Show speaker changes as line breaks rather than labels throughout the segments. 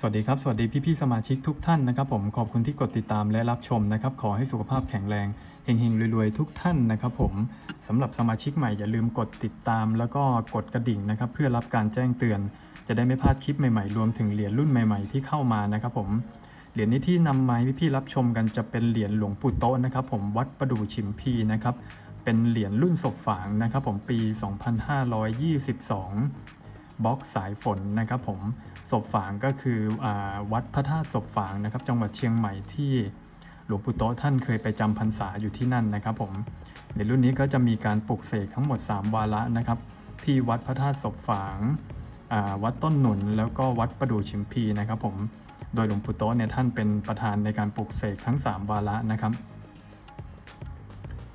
สวัสดีครับ สวัสดีพี่ๆสมาชิกทุกท่านนะครับผมขอบคุณที่กดติดตามและรับชมนะครับ ขอให้สุขภาพแข็งแรงเฮงๆรวยๆทุกท่านนะครับผมสำหรับสมาชิกใหม่อย่าลืมกดติดตาม แล้วก็กดกระดิ่งนะครับ เพื่อรับการแจ้งเตือน จะได้ไม่พลาดคลิปใหม่ๆ รวมถึงเหรียญรุ่นใหม่ๆ ที่เข้ามานะครับผมเหรียญนี้ที่นำมาให้พี่ๆรับชมกันจะเป็นเหรียญหลวงปู่โตนะครับ ผมวัดประดู่ฉิมพีนะครับเป็นเหรียญรุ่นศพฝางนะครับ ผมปี 2522 บล็อกสายฝนนะครับผมศพฝางก็คืออวัดพระธาตุศพฝางนะครับ จังหวัดเชียงใหม่ที่หลวงปู่โตท่านเคยไปจำพรรษาอยู่ที่นั่นนะครับผมในรุ่นนี้ก็จะมีการปลุกเสกทั้งหมด 3 วาระนะครับ ที่วัดพระธาตุศพฝางวัดต้นหนุนแล้วก็วัดประดู่ชิมพีนะครับผมโดยหลวงปู่โตเนี่ยท่านเป็นประธานในการปลุกเสกทั้ง 3 วาระนะครับ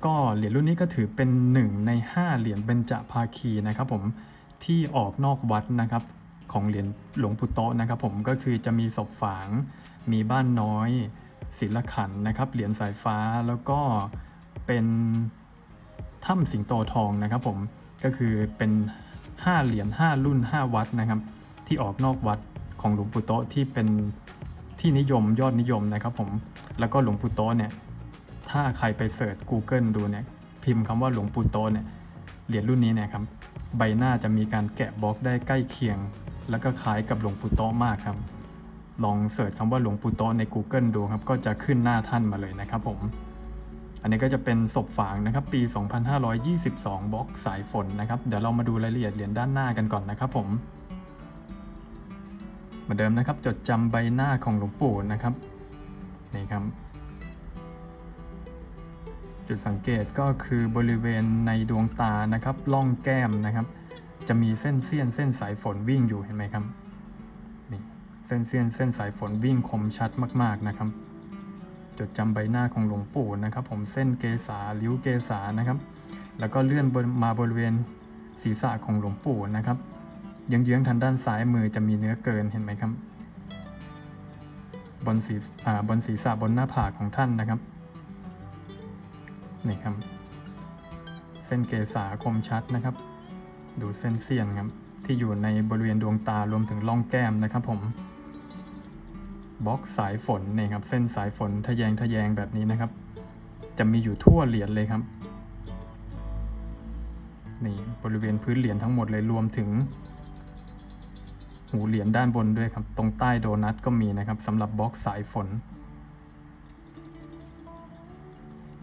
ก็เหรียญรุ่นนี้ก็ถือเป็นหนึ่งใน 5 เหรียญเบญจภาคีนะครับผม ที่ออกนอกวัดนะครับของเหรียญหลวงปู่โตนะครับ ผมก็คือจะมีศพฝาง มีบ้านน้อยศิลขันนะครับ เหรียญสายฟ้าแล้วก็เป็นถ้ำสิงโตทองนะครับ ผมก็คือเป็น 5 เหรียญ5 รุ่น 5 วัดนะครับ ที่ออกนอกวัดของหลวงปู่โตที่เป็นที่นิยมยอดนิยมนะครับ ผมแล้วก็หลวงปู่โตเนี่ยถ้าใครไปเสิร์ช Google ดูเนี่ยพิมพ์คำว่าหลวงปู่โตเนี่ยเหรียญรุ่นนี้เนี่ยครับ ใบหน้าจะมีการแกะบล็อกได้ใกล้เคียง แล้วก็คล้ายกับหลวงปู่โตมากครับ ลองเสิร์ชคำว่าหลวงปู่โตใน Google ดูครับ ก็จะขึ้นหน้าท่านมาเลยนะครับผม อันนี้ก็จะเป็นศพฝางนะครับ ปี 2522บล็อกสายฝนนะครับ เดี๋ยวเรามาดูรายละเอียดเหรียญด้านหน้ากันก่อนนะครับผมเหมือนเดิมนะครับ จดจำใบหน้าของหลวงปู่นะครับนี่ครับ จุดสังเกตก็คือบริเวณในดวงตานะครับล่องแก้มนะครับ จะมีเส้นเสี้ยนเส้นสายฝนวิ่งอยู่เห็นไหมครับนี่เส้นเสี้ยนเส้นสายฝนวิ่งคมชัดมากๆนะครับ จดจำใบหน้าของหลวงปู่นะครับ ผมเส้นเกษาลิ้วเกษานะครับ แล้วก็เลื่อนมาบริเวณศีรษะของหลวงปู่นะครับเยื้องๆทางด้านซ้ายมือจะมีเนื้อเกินเห็นไหมครับ บนศีรษะบนหน้าผากของท่านนะครับ นี่ครับ เส้นเกษาคมชัดนะครับ ดูเส้นเสี้ยนครับ ที่อยู่ในบริเวณดวงตารวมถึงร่องแก้มนะครับ ผมบล็อกสายฝนนี่ครับ เส้นสายฝนทะแยงทะแยงแบบนี้นะครับ จะมีอยู่ทั่วเหรียญเลยครับนี่บริเวณพื้นเหรียญทั้งหมดเลยรวมถึง หูเหรียญด้านบนด้วยครับ ตรงใต้โดนัทก็มีนะครับสำหรับบล็อกสายฝน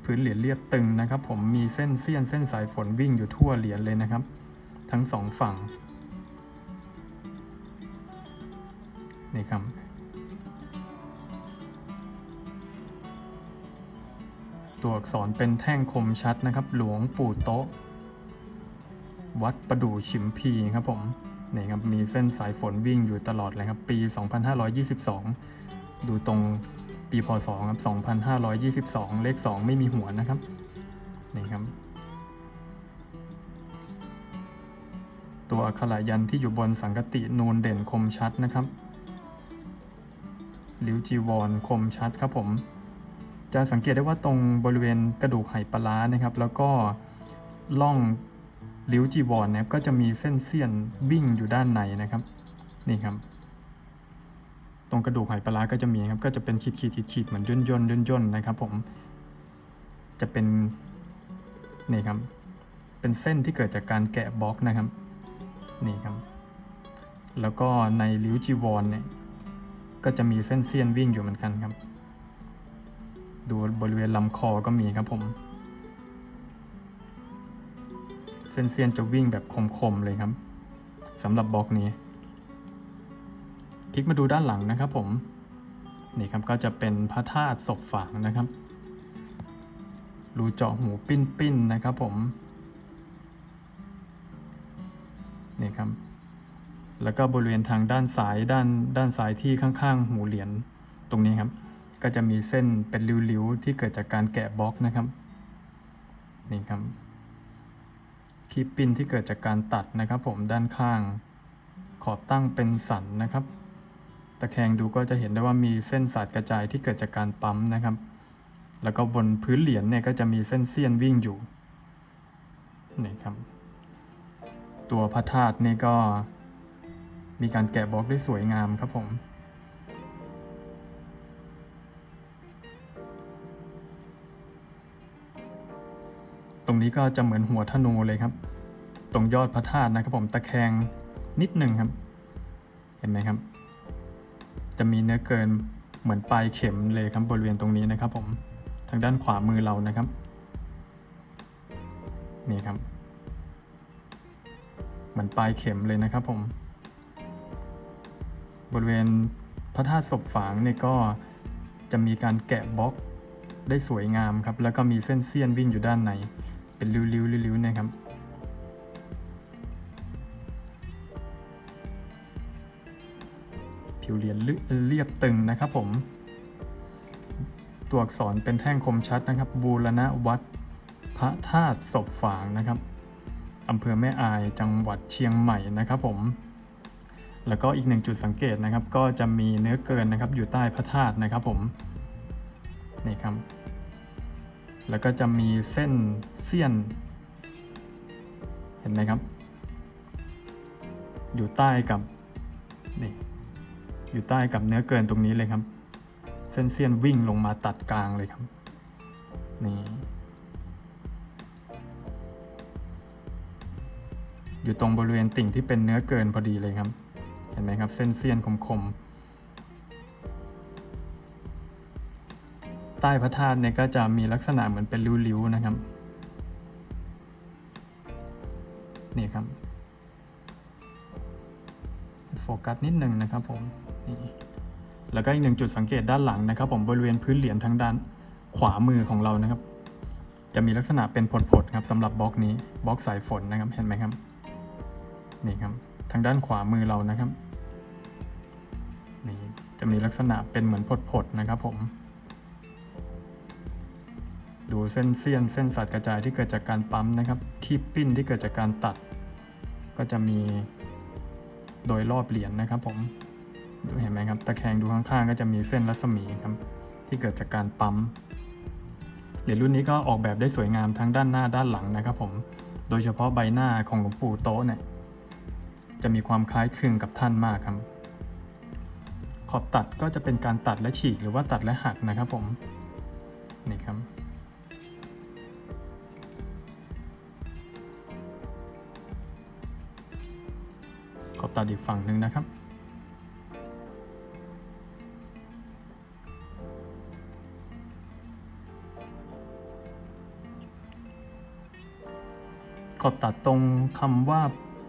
พื้นเหรียญเรียบตึงนะครับ ผมมีเส้นเสี้ยนเส้นสายฝนวิ่งอยู่ทั่วเหรียญเลยนะครับ ทั้งสองฝั่งนี่ครับตัวอักษรเป็นแท่งคมชัดนะครับ หลวงปู่โตะวัดประดู่ฉิมพีครับผมนี่ครับมีเส้นสายฝนวิ่งอยู่ตลอดเลยครับ ปี 2522 ดูตรง ปีพศครับ 2522 เลข 2 ไม่มีหัวนะครับ นี่ครับ ตัวอักขระยันที่อยู่บนสังกตินูนเด่นคมชัดนะครับลิ้วจีวรคมชัดครับผม จะสังเกตได้ว่าตรงบริเวณกระดูกไหปลาร้านะครับ แล้วก็ล่องลิ้วจีวรนะครับก็จะมีเส้นเสี้ยนวิ่งอยู่ด้านในนะครับ นี่ครับ ตรงกระดูกไหปลาร้าก็จะมีครับ ก็จะเป็นขีดขีดขีดขีดเหมือนย่นย่นย่นย่นนะครับ ผม จะเป็นนี่ครับ เป็นเส้นที่เกิดจากการแกะบล็อกนะครับ นี่ครับ แล้วก็ในลิ้วจีวรเนี่ย ก็จะมีเส้นเสี้ยนวิ่งอยู่เหมือนกันครับ ดูบริเวณลำคอก็มีครับผม เส้นเสี้ยนจะวิ่งแบบคมๆเลยครับสำหรับบล็อกนี้ พลิกมาดูด้านหลังนะครับผมนี่ครับก็จะเป็นพระธาตุศพฝางนะครับรูเจาะหูปิ้นๆนะครับผมนี่ครับแล้วก็บริเวณทางด้านซ้ายด้านด้านซ้ายที่ข้างๆ หูเหรียญตรงนี้ครับ ก็จะมีเส้นเป็นริ้วๆที่เกิดจากการแกะบล็อกนะครับนี่ครับคีบปิ้นที่เกิดจากการตัดนะครับ ผมด้านข้าง ขอบตั้งเป็นสันนะครับ ตะแคงดูก็จะเห็นได้ว่ามีเส้นสาดกระจายที่เกิดจากการปั๊มนะครับ แล้วก็บนพื้นเหรียญเนี่ยก็จะมีเส้นเสี้ยนวิ่งอยู่นี่ครับ ตัวพระธาตุนี่ก็มีการแกะบล็อกได้สวยงามครับผม ตรงนี้ก็จะเหมือนหัวธนูเลยครับ ตรงยอดพระธาตุนะครับผมตะแคงนิดหนึ่งครับ เห็นไหมครับ จะมีเนื้อเกินเหมือนปลายเข็มเลยครับบริเวณตรงนี้นะครับผมทางด้านขวามือเรานะครับ นี่ครับ เหมือนปลายเข็มเลยนะครับผม บริเวณพระธาตุศพฝางเนี่ยก็จะมีการแกะบล็อกได้สวยงามครับ แล้วก็มีเส้นเสี้ยนวิ่งอยู่ด้านใน เป็นริ้วๆริ้วๆนะครับ ผิวเหรียญเรียบตึงนะครับผม ตัวอักษรเป็นแท่งคมชัดนะครับ บูรณะวัดพระธาตุศพฝางนะครับอำเภอแม่อายจังหวัดเชียงใหม่นะครับผม แล้วก็อีกหนึ่งจุดสังเกตนะครับ ก็จะมีเนื้อเกินนะครับ อยู่ใต้พระธาตุนะครับผมนี่ครับ แล้วก็จะมีเส้นเสี้ยน เห็นไหมครับ อยู่ใต้กับ อยู่ใต้กับเนื้อเกินตรงนี้เลยครับ เส้นเสี้ยนวิ่งลงมาตัดกลางเลยครับ นี่ อยู่ตรงบริเวณติ่งที่เป็นเนื้อเกินพอดีเลยครับ เห็นไหมครับ เส้นเสี้ยนคมๆใต้พระธาตุเนี่ยก็จะมีลักษณะเหมือนเป็นริ้วๆนะครับ นี่ครับ โฟกัสนิดหนึ่งนะครับผม แล้วก็อีกหนึ่งจุดสังเกตด้านหลังนะครับ ผมบริเวณพื้นเหรียญทางด้านขวามือของเรานะครับ จะมีลักษณะเป็นผดๆครับสำหรับบล็อกนี้บล็อกสายฝนนะครับเห็นไหมครับนี่ครับทางด้านขวามือเรานะครับนี่จะมีลักษณะเป็นเหมือนผดๆนะครับ ผม ดูเส้นเสี้ยนเส้นสัตว์กระจายที่เกิดจากการปั๊มนะครับ ที่ปิ้นที่เกิดจากการตัด ก็จะมีโดยรอบเหรียญนะครับ ผม เห็นไหมครับ ตะแคงดูข้างๆ ก็จะมีเส้นรัศมีครับ ที่เกิดจากการปั๊ม เหรียญรุ่นนี้ก็ออกแบบได้สวยงามทั้งด้านหน้าด้านหลังนะครับผม โดยเฉพาะใบหน้าของหลวงปู่โต๊ะเนี่ย จะมีความคล้ายคลึงกับท่านมากครับ ขอบตัดก็จะเป็นการตัดและฉีกหรือว่าตัดและหักนะครับผม นี่ครับขอบตัดอีกฝั่งหนึ่งนะครับ ขอบตัดตรงคำว่า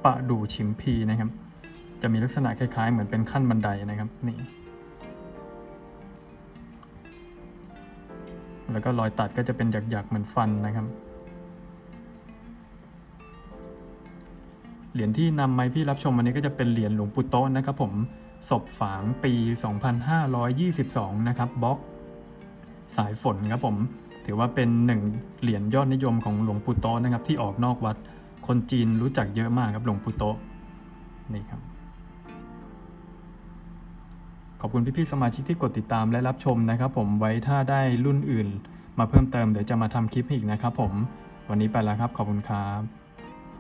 ปะดูฉิมพีนะครับ จะมีลักษณะคล้าย ๆ เหมือนเป็นขั้นบันไดนะครับนี่แล้วก็รอยตัดก็จะเป็นหยักๆเหมือนฟันนะครับ เหรียญที่นำมาพี่รับชมวันนี้ก็จะเป็นเหรียญหลวงปู่โตนะครับผมศพฝางปี 2522 นะครับบล็อก สายฝนครับผม ถือว่าเป็นหนึ่งเหรียญยอดนิยมของหลวงปู่โตนะครับที่ออกนอกวัด คนจีนรู้จักเยอะมากครับหลวงปู่โตนี่ครับ ขอบคุณพี่ๆสมาชิกที่กดติดตามและรับชมนะครับ ผมไว้ถ้าได้รุ่นอื่น มาเพิ่มเติมเดี๋ยวจะมาทำคลิปให้อีกนะครับ ผม วันนี้ไปแล้วครับ ขอบคุณครับ